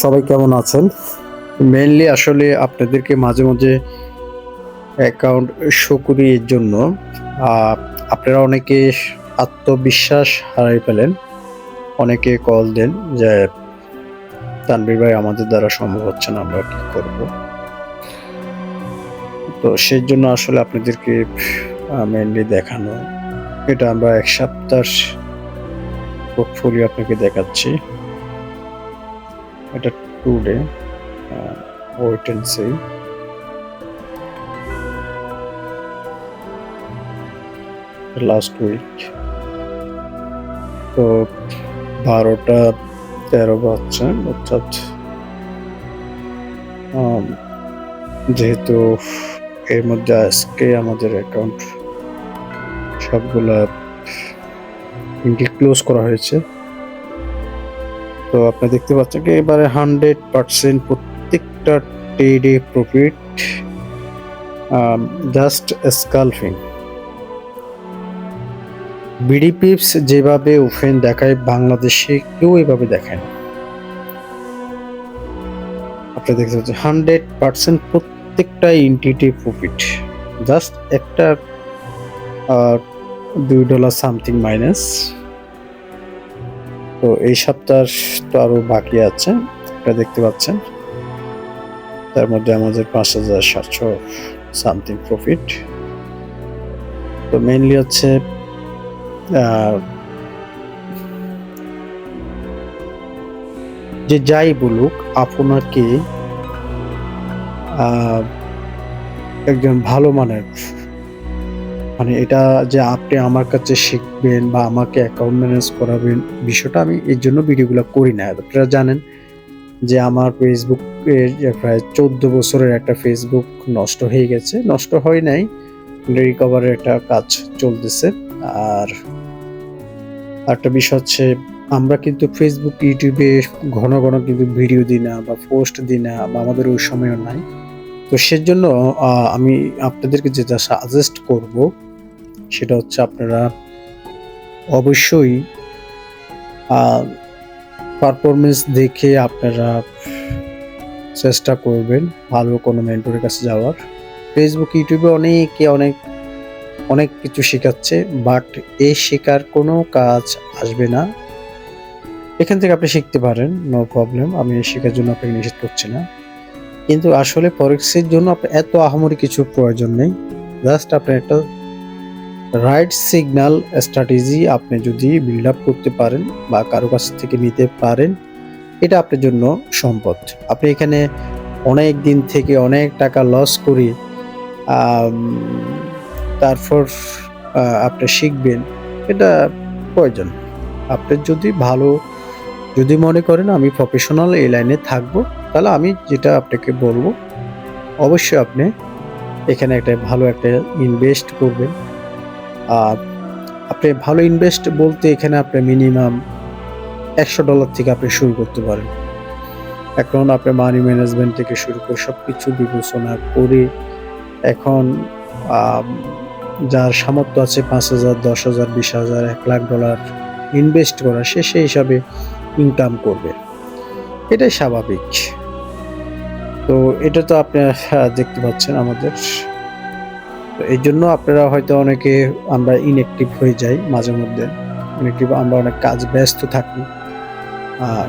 সবাই কেমন আছেন? মেনলি আসলে আপনাদেরকে মাঝে মাঝে অ্যাকাউন্ট শো করি এর জন্য। আপনারা অনেকে আত্মবিশ্বাস হারাই ফেলেন। অনেকে কল দেন যে তানবীর ভাই, আমাদের দ্বারা সম্ভব হচ্ছে না, আমরা কি করব? তো সেই জন্য আসলে আপনাদেরকে মেনলি দেখানো। এটা আমরা এক সপ্তাহ পোর্টফোলিও আপনাকে দেখাচ্ছি। এটা today wait and see last week তো বারোটা তেরো বাচ্চা অর্থাৎ যেহেতু এর মধ্যে আজকে আমাদের অ্যাকাউন্ট সবগুলা ক্লোজ করা হয়েছে তো আপনি দেখতে পাচ্ছেন কি, এবারে হান্ড্রেড পার্সেন্ট প্রত্যেকটা ট্রেডে profit just scalping BD pips যেভাবে ওফেন দেখায়, বাংলাদেশে কেউ এভাবে দেখায় না। আপনি দেখতে পাচ্ছেন হান্ড্রেড পার্সেন্ট প্রত্যেকটা ইন্টিটি প্রফিট জাস্ট একটা দুই ডলার সামথিং মাইনাস তো এই সপ্তাহ তো আরও বাকি আছে এটা দেখতে পাচ্ছেন। তার মধ্যে আমাদের পাঁচ হাজার সাতশো সামথিং প্রফিট তো মেইনলি হচ্ছে যে যাই বলুক, আপনাকে একজন ভালো মানের মানে এটা যে আপনি আমার কাছে শিখবেন বা আমাকে অ্যাকাউন্ট ম্যানেজ করাবেন, বিষয়টা আমি এর জন্য ভিডিওগুলো করি না। আপনারা জানেন যে আমার ফেসবুক প্রায় চোদ্দ বছরের একটা ফেসবুক নষ্ট হয়ে গেছে। নষ্ট হয় নাই রিকভারের একটা কাজ চলতেছে। আর একটা বিষয় হচ্ছে, আমরা কিন্তু ফেসবুক ইউটিউবে ঘন ঘন কিন্তু ভিডিও দিই না বা পোস্ট দিই না বা আমাদের ওই সময়ও নাই। তো সেজন্য আমি আপনাদেরকে যেটা সাজেস্ট করব সেটা হচ্ছে আপনারা অবশ্যই পারফরমেন্স দেখে আপনারা চেষ্টা করবেন ভালো কোনো মেন্টরের কাছে যাওয়ার। ফেসবুক ইউটিউবে অনেকে অনেক অনেক কিছু শেখাচ্ছে বাট এ শেখার কোনো কাজ আসবে না। এখান থেকে আপনি শিখতে পারেন নো প্রবলেম আমি শেখার জন্য আপনাকে নিষেধ করছি না। কিন্তু আসলে ফরেক্সের জন্য আপনার এত আহামরি কিছু প্রয়োজন নেই। জাস্ট আপনার একটা রাইট সিগন্যাল স্ট্র্যাটেজি আপনি যদি বিল্ড আপ করতে পারেন বা কারও কাছ থেকে নিতে পারেন, এটা আপনার জন্য সম্পদ। আপনি এখানে অনেক দিন থেকে অনেক টাকা লস করে তারপর আপনি শিখবেন, এটা প্রয়োজন। আপনি যদি ভালো, যদি মনে করেন আমি প্রফেশনাল এই লাইনে থাকব, তাহলে আমি যেটা আপনাকে বলব, অবশ্যই আপনি এখানে একটা ভালো একটা ইনভেস্ট করবেন। আপনি ভালো ইনভেস্ট বলতে এখানে আপনি মিনিমাম একশো ডলার থেকে আপনি শুরু করতে পারেন। এখন আপনি মানি ম্যানেজমেন্ট থেকে শুরু করে সব কিছু বিবেচনা করে এখন যার সামর্থ্য আছে পাঁচ হাজার দশ হাজার বিশ হাজার এক লাখ ডলার ইনভেস্ট করা সে সেই হিসাবে ইনকাম করবে। এটাই স্বাভাবিক। তো এটা তো আপনি আহ, দেখতে পাচ্ছেন আমাদের। এই জন্য আপনারা হয়তো অনেকে আমরা ইনঅ্যাক্টিভ হয়ে যাই মাঝে মধ্যে। ইনঅ্যাক্টিভ আমরা অনেক কাজ ব্যস্ত থাকি।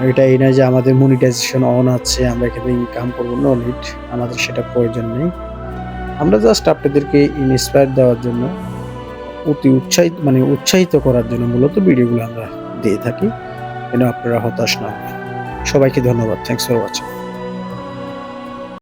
এটা এই নয় যে আমাদের মনিটাইজেশন অন আছে, আমরা এখানে ইনকাম করব নো নিড আমাদের সেটা প্রয়োজন নেই। আমরা জাস্ট আপনাদেরকে ইনস্পায়ার দেওয়ার জন্য, অতি উৎসাহিত মানে উৎসাহিত করার জন্য মূলত ভিডিওগুলো আমরা দিয়ে থাকি। যেন আপনারা হতাশ না হন। সবাইকে ধন্যবাদ। Thanks for watching